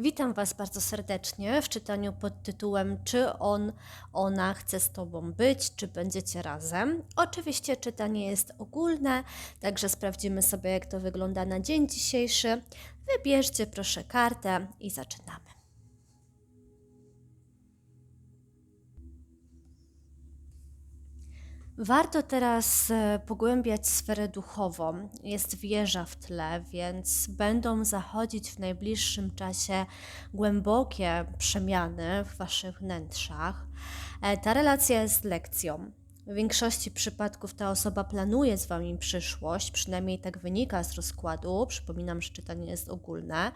Witam Was bardzo serdecznie w czytaniu pod tytułem Czy on, ona chce z Tobą być, czy będziecie razem? Oczywiście czytanie jest ogólne, także sprawdzimy sobie, jak to wygląda na dzień dzisiejszy. Wybierzcie proszę kartę i zaczynamy. Warto teraz e, pogłębiać sferę duchową. Jest wieża w tle, więc będą zachodzić w najbliższym czasie głębokie przemiany w waszych wnętrzach. E, ta relacja jest lekcją. W większości przypadków ta osoba planuje z wami przyszłość, przynajmniej tak wynika z rozkładu. Przypominam, że czytanie jest ogólne.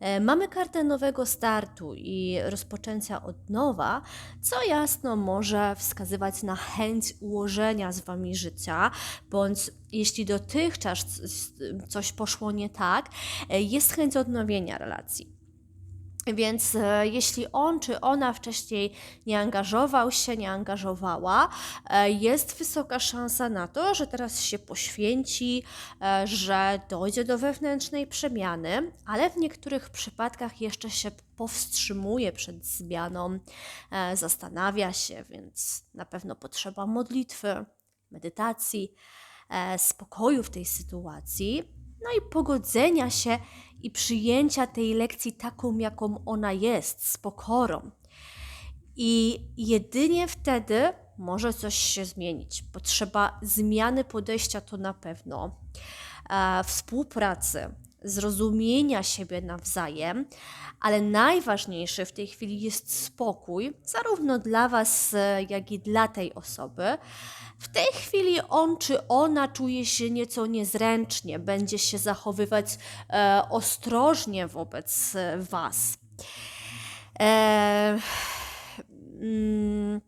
E, mamy kartę nowego startu i rozpoczęcia od nowa, co jasno może wskazywać na chęć ułożenia z wami życia, bądź jeśli dotychczas coś poszło nie tak, e, jest chęć odnowienia relacji. Więc e, jeśli on czy ona wcześniej nie angażował się, nie angażowała, e, jest wysoka szansa na to, że teraz się poświęci, e, że dojdzie do wewnętrznej przemiany, ale w niektórych przypadkach jeszcze się powstrzymuje przed zmianą, zastanawia się, więc na pewno potrzeba modlitwy, medytacji, spokoju w tej sytuacji, no i pogodzenia się i przyjęcia tej lekcji taką, jaką ona jest, z pokorą. I jedynie wtedy może coś się zmienić. Potrzeba zmiany podejścia to na pewno, e, współpracy, zrozumienia siebie nawzajem, ale najważniejszy w tej chwili jest spokój, zarówno dla Was, jak i dla tej osoby. W tej chwili on czy ona czuje się nieco niezręcznie, będzie się zachowywać e, ostrożnie wobec e, Was. E, mm,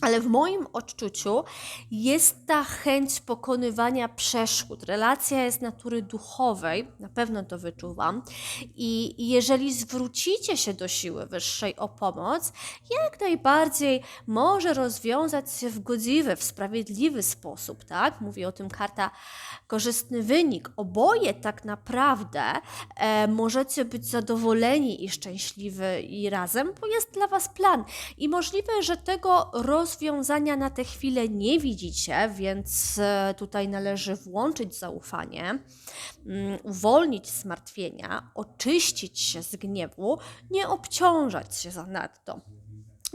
ale w moim odczuciu jest ta chęć pokonywania przeszkód. Relacja jest natury duchowej, na pewno to wyczuwam. I jeżeli zwrócicie się do siły wyższej o pomoc, jak najbardziej może rozwiązać się w godziwy, w sprawiedliwy sposób, tak? Mówi o tym karta korzystny wynik. Oboje tak naprawdę e, możecie być zadowoleni i szczęśliwi i razem, bo jest dla Was plan. I możliwe, że tego roz rozwiązania na tę chwilę nie widzicie, więc e, tutaj należy włączyć zaufanie, mm, uwolnić zmartwienia, oczyścić się z gniewu, nie obciążać się zanadto.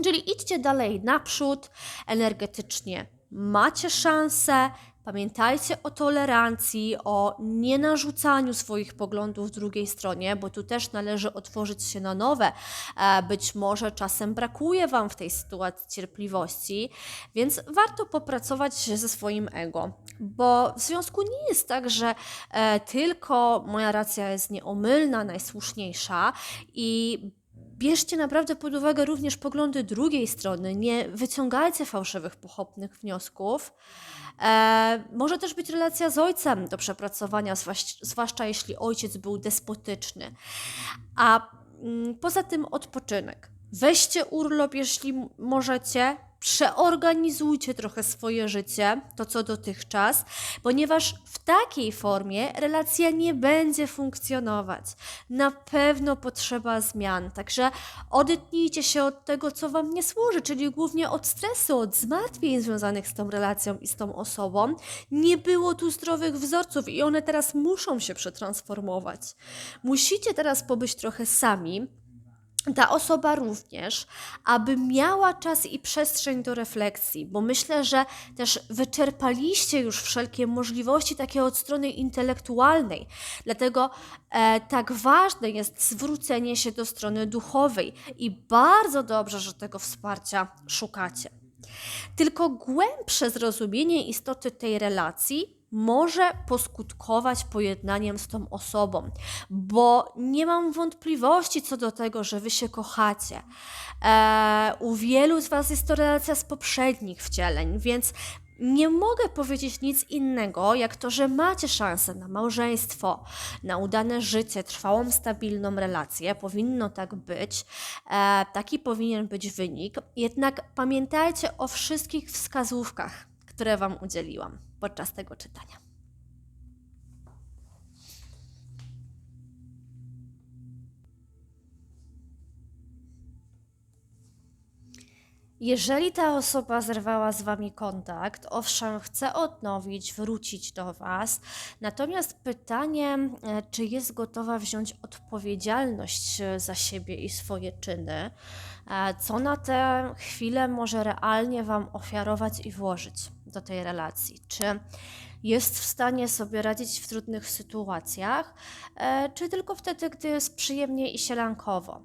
Czyli idźcie dalej naprzód, energetycznie macie szansę, Pamiętajcie o tolerancji, o nienarzucaniu swoich poglądów drugiej stronie, bo tu też należy otworzyć się na nowe. E, być może czasem brakuje Wam w tej sytuacji cierpliwości, więc warto popracować ze swoim ego, bo w związku nie jest tak, że e, tylko moja racja jest nieomylna, najsłuszniejsza i bierzcie naprawdę pod uwagę również poglądy drugiej strony, nie wyciągajcie fałszywych, pochopnych wniosków. E, może też być relacja z ojcem do przepracowania, zwłaszcza jeśli ojciec był despotyczny. A mm, poza tym odpoczynek. Weźcie urlop, jeśli możecie, przeorganizujcie trochę swoje życie, to co dotychczas, ponieważ w takiej formie relacja nie będzie funkcjonować. Na pewno potrzeba zmian, także odetnijcie się od tego, co Wam nie służy, czyli głównie od stresu, od zmartwień związanych z tą relacją i z tą osobą. Nie było tu zdrowych wzorców i one teraz muszą się przetransformować. Musicie teraz pobyć trochę sami, ta osoba również, aby miała czas i przestrzeń do refleksji, bo myślę, że też wyczerpaliście już wszelkie możliwości takie od strony intelektualnej. Dlatego e, tak ważne jest zwrócenie się do strony duchowej i bardzo dobrze, że tego wsparcia szukacie. Tylko głębsze zrozumienie istoty tej relacji może poskutkować pojednaniem z tą osobą, bo nie mam wątpliwości co do tego, że wy się kochacie. Eee, u wielu z was jest to relacja z poprzednich wcieleń, więc nie mogę powiedzieć nic innego, jak to, że macie szansę na małżeństwo, na udane życie, trwałą, stabilną relację. Powinno tak być. E, taki powinien być wynik. Jednak pamiętajcie o wszystkich wskazówkach, które Wam udzieliłam podczas tego czytania. Jeżeli ta osoba zerwała z Wami kontakt, owszem, chce odnowić, wrócić do Was, natomiast pytanie, e, czy jest gotowa wziąć odpowiedzialność e, za siebie i swoje czyny, e, co na tę chwilę może realnie Wam ofiarować i włożyć do tej relacji? Czy jest w stanie sobie radzić w trudnych sytuacjach, czy tylko wtedy, gdy jest przyjemnie i sielankowo?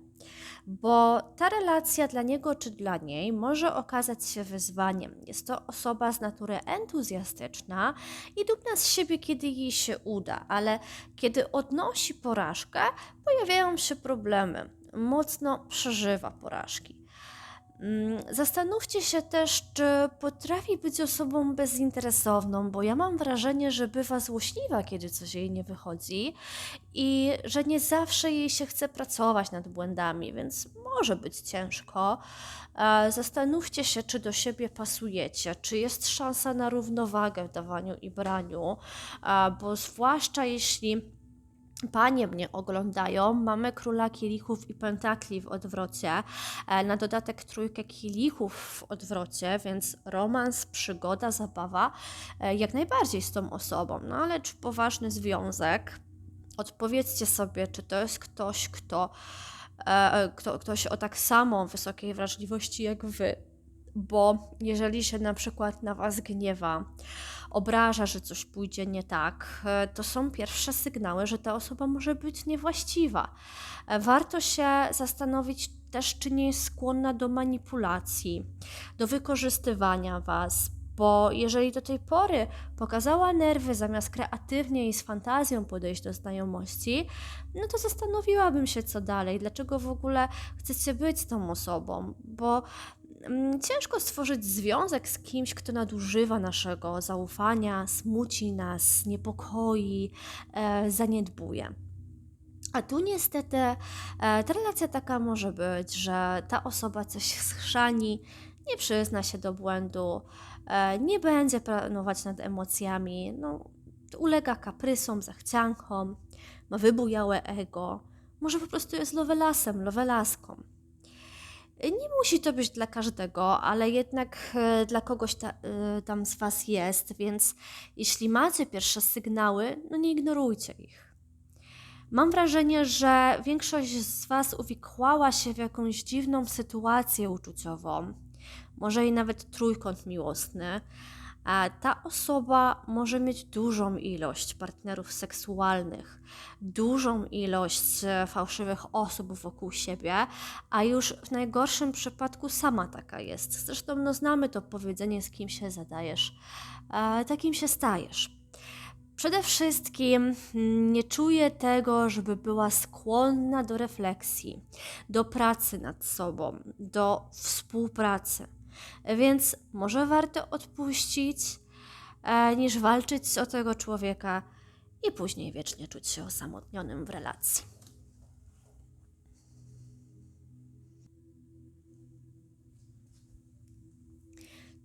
bo ta relacja dla niego czy dla niej może okazać się wyzwaniem. Jest to osoba z natury entuzjastyczna i dumna z siebie, kiedy jej się uda, ale kiedy odnosi porażkę, pojawiają się problemy. Mocno przeżywa porażki. Mm, zastanówcie się też, czy potrafi być osobą bezinteresowną, bo ja mam wrażenie, że bywa złośliwa, kiedy coś jej nie wychodzi i że nie zawsze jej się chce pracować nad błędami, więc może być ciężko. Zastanówcie się, czy do siebie pasujecie, czy jest szansa na równowagę w dawaniu i braniu, bo zwłaszcza jeśli Panie mnie oglądają, mamy króla kielichów i pentakli w odwrocie, e, na dodatek trójkę kielichów w odwrocie, więc romans, przygoda, zabawa e, jak najbardziej z tą osobą. No ale czy poważny związek? Odpowiedzcie sobie, czy to jest ktoś, kto, e, kto ktoś o tak samo wysokiej wrażliwości jak wy, bo jeżeli się na przykład na was gniewa, obraża, że coś pójdzie nie tak, e, to są pierwsze sygnały, że ta osoba może być niewłaściwa. E, warto się zastanowić też, czy nie jest skłonna do manipulacji, do wykorzystywania was, bo jeżeli do tej pory pokazała nerwy zamiast kreatywnie i z fantazją podejść do znajomości, no to zastanowiłabym się, co dalej, dlaczego w ogóle chcecie być z tą osobą, bo Mm, ciężko stworzyć związek z kimś, kto nadużywa naszego zaufania, smuci nas, niepokoi, e, zaniedbuje. A tu niestety e, ta relacja taka może być, że ta osoba coś schrzani, nie przyzna się do błędu, e, nie będzie planować nad emocjami, no, ulega kaprysom, zachciankom, ma wybujałe ego, może po prostu jest lovelasem, lovelaską. Nie musi to być dla każdego, ale jednak e, dla kogoś ta, e, tam z Was jest, więc jeśli macie pierwsze sygnały, no nie ignorujcie ich. Mam wrażenie, że większość z Was uwikłała się w jakąś dziwną sytuację uczuciową, może i nawet trójkąt miłosny, ta osoba może mieć dużą ilość partnerów seksualnych, dużą ilość e, fałszywych osób wokół siebie, a już w najgorszym przypadku sama taka jest. Zresztą no, znamy to powiedzenie, z kim się zadajesz, takim się stajesz. Przede wszystkim mm, nie czuję tego, żeby była skłonna do refleksji, do pracy nad sobą, do współpracy. Więc może warto odpuścić, e, niż walczyć o tego człowieka i później wiecznie czuć się osamotnionym w relacji.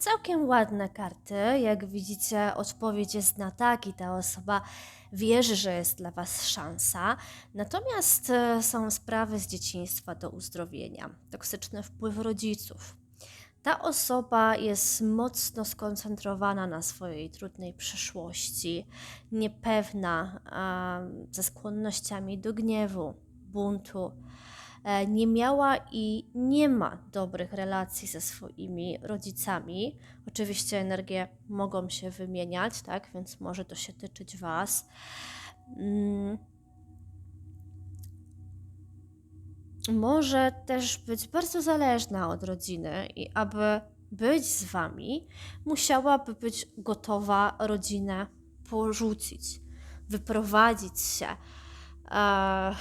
Całkiem ładne karty. Jak widzicie, odpowiedź jest na tak i ta osoba wierzy, że jest dla Was szansa. Natomiast e, są sprawy z dzieciństwa do uzdrowienia, toksyczny wpływ rodziców, ta osoba jest mocno skoncentrowana na swojej trudnej przeszłości, niepewna, ze skłonnościami do gniewu, buntu. E, nie miała i nie ma dobrych relacji ze swoimi rodzicami. Oczywiście energie mogą się wymieniać, tak, więc może to się tyczyć Was. Może też być bardzo zależna od rodziny i aby być z wami, musiałaby być gotowa rodzinę porzucić, wyprowadzić się e,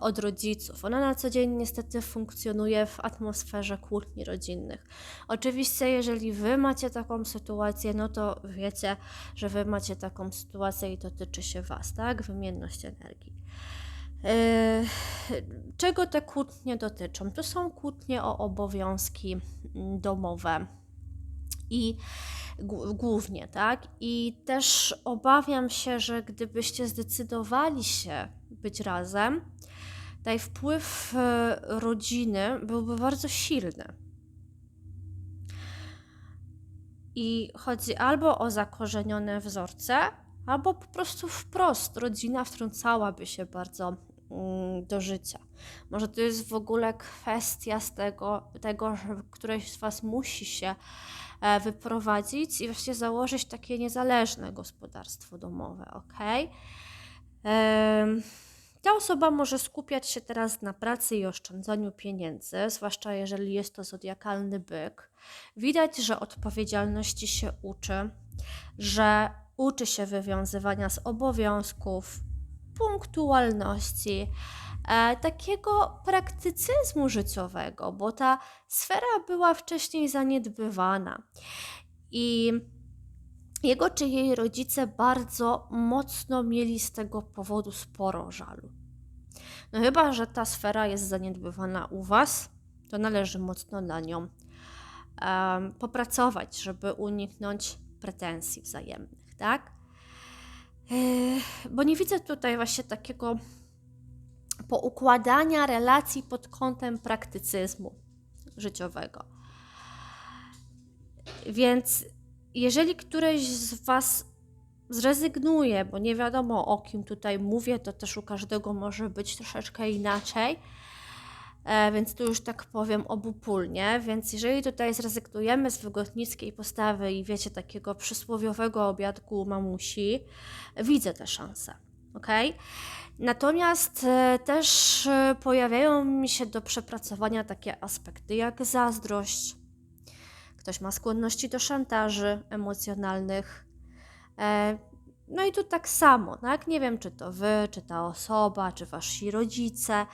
od rodziców. Ona na co dzień niestety funkcjonuje w atmosferze kłótni rodzinnych. Oczywiście, jeżeli wy macie taką sytuację, no to wiecie, że wy macie taką sytuację i to tyczy się was, tak? Wymienność energii. E, czego te kłótnie dotyczą? To są kłótnie o obowiązki mm, domowe i głównie, tak? I też obawiam się, że gdybyście zdecydowali się być razem, tutaj wpływ e, rodziny byłby bardzo silny. I chodzi albo o zakorzenione wzorce, albo po prostu wprost rodzina wtrącałaby się bardzo do życia. Może to jest w ogóle kwestia z tego, tego że któreś z Was musi się e, wyprowadzić i właśnie założyć takie niezależne gospodarstwo domowe, ok? Ta osoba może skupiać się teraz na pracy i oszczędzaniu pieniędzy, zwłaszcza jeżeli jest to zodiakalny byk. Widać, że odpowiedzialności się uczy, że uczy się wywiązywania z obowiązków, punktualności, e, takiego praktycyzmu życiowego, bo ta sfera była wcześniej zaniedbywana. I jego czy jej rodzice bardzo mocno mieli z tego powodu sporo żalu. No chyba, że ta sfera jest zaniedbywana u Was, to należy mocno na nią um, popracować, żeby uniknąć pretensji wzajemnych, tak? Yy, bo nie widzę tutaj właśnie takiego poukładania relacji pod kątem praktycyzmu życiowego. Więc jeżeli któreś z Was zrezygnuje, bo nie wiadomo o kim tutaj mówię, to też u każdego może być troszeczkę inaczej, więc tu już tak powiem obopólnie. Więc jeżeli tutaj zrezygnujemy z wygodnickiej postawy i wiecie, takiego przysłowiowego obiadku mamusi, widzę te szanse. ok? Natomiast e, też e, pojawiają mi się do przepracowania takie aspekty jak zazdrość, Ktoś ma skłonności do szantaży emocjonalnych. No i tu tak samo, tak? Nie wiem, czy to wy, czy ta osoba, czy wasi rodzice.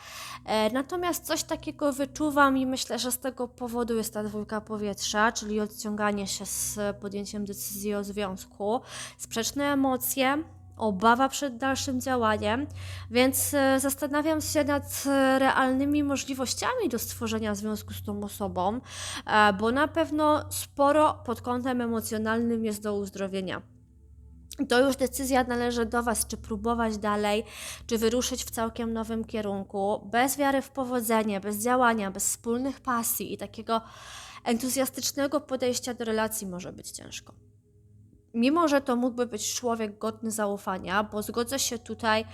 E, natomiast coś takiego wyczuwam i myślę, że z tego powodu jest ta dwójka powietrza, czyli odciąganie się z podjęciem decyzji o związku, sprzeczne emocje, obawa przed dalszym działaniem, więc e, zastanawiam się nad e, realnymi możliwościami do stworzenia związku z tą osobą, bo na pewno sporo pod kątem emocjonalnym jest do uzdrowienia. To już decyzja należy do Was, czy próbować dalej, czy wyruszyć w całkiem nowym kierunku. Bez wiary w powodzenie, bez działania, bez wspólnych pasji i takiego entuzjastycznego podejścia do relacji może być ciężko mimo że to mógłby być człowiek godny zaufania, bo zgodzę się tutaj,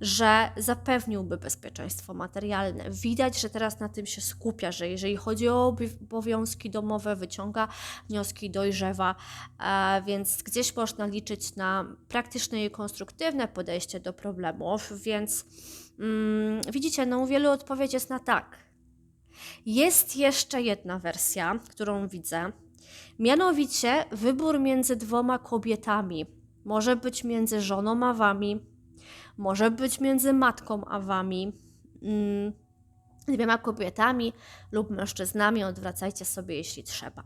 że zapewniłby bezpieczeństwo materialne. Widać, że teraz na tym się skupia, że jeżeli chodzi o obowiązki domowe, wyciąga wnioski, dojrzewa, więc gdzieś można liczyć na praktyczne i konstruktywne podejście do problemów, więc mm, widzicie, no u wielu odpowiedź jest na tak. Jest jeszcze jedna wersja, którą widzę, Mianowicie wybór między dwoma kobietami. Może być między żoną a wami, może być między matką a wami, mm, dwiema kobietami lub mężczyznami. Odwracajcie sobie, jeśli trzeba.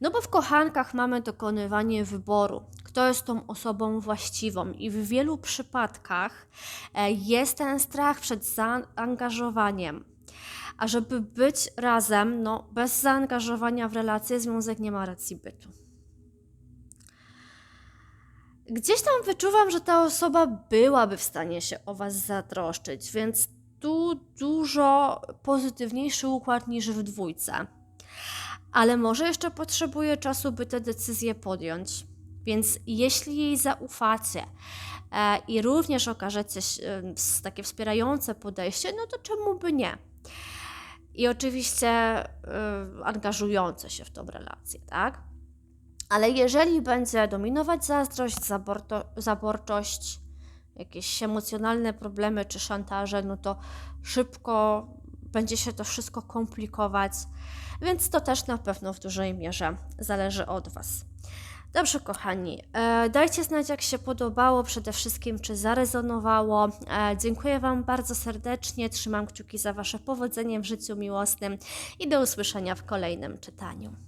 No bo w kochankach mamy dokonywanie wyboru, kto jest tą osobą właściwą, i w wielu przypadkach e, jest ten strach przed zaangażowaniem a żeby być razem, no bez zaangażowania w relacje, związek nie ma racji bytu. Gdzieś tam wyczuwam, że ta osoba byłaby w stanie się o Was zatroszczyć, więc tu dużo pozytywniejszy układ niż w dwójce. Ale może jeszcze potrzebuje czasu, by te decyzje podjąć. Więc jeśli jej zaufacie e, i również okażecie e, takie wspierające podejście, no to czemu by nie? I oczywiście y, angażujące się w tą relację, tak? Ale jeżeli będzie dominować zazdrość, zaborto, zaborczość, jakieś emocjonalne problemy czy szantaże, no to szybko będzie się to wszystko komplikować, więc to też na pewno w dużej mierze zależy od Was. Dobrze, kochani, e, dajcie znać, jak się podobało, przede wszystkim, czy zarezonowało. E, dziękuję Wam bardzo serdecznie, trzymam kciuki za Wasze powodzenie w życiu miłosnym i do usłyszenia w kolejnym czytaniu.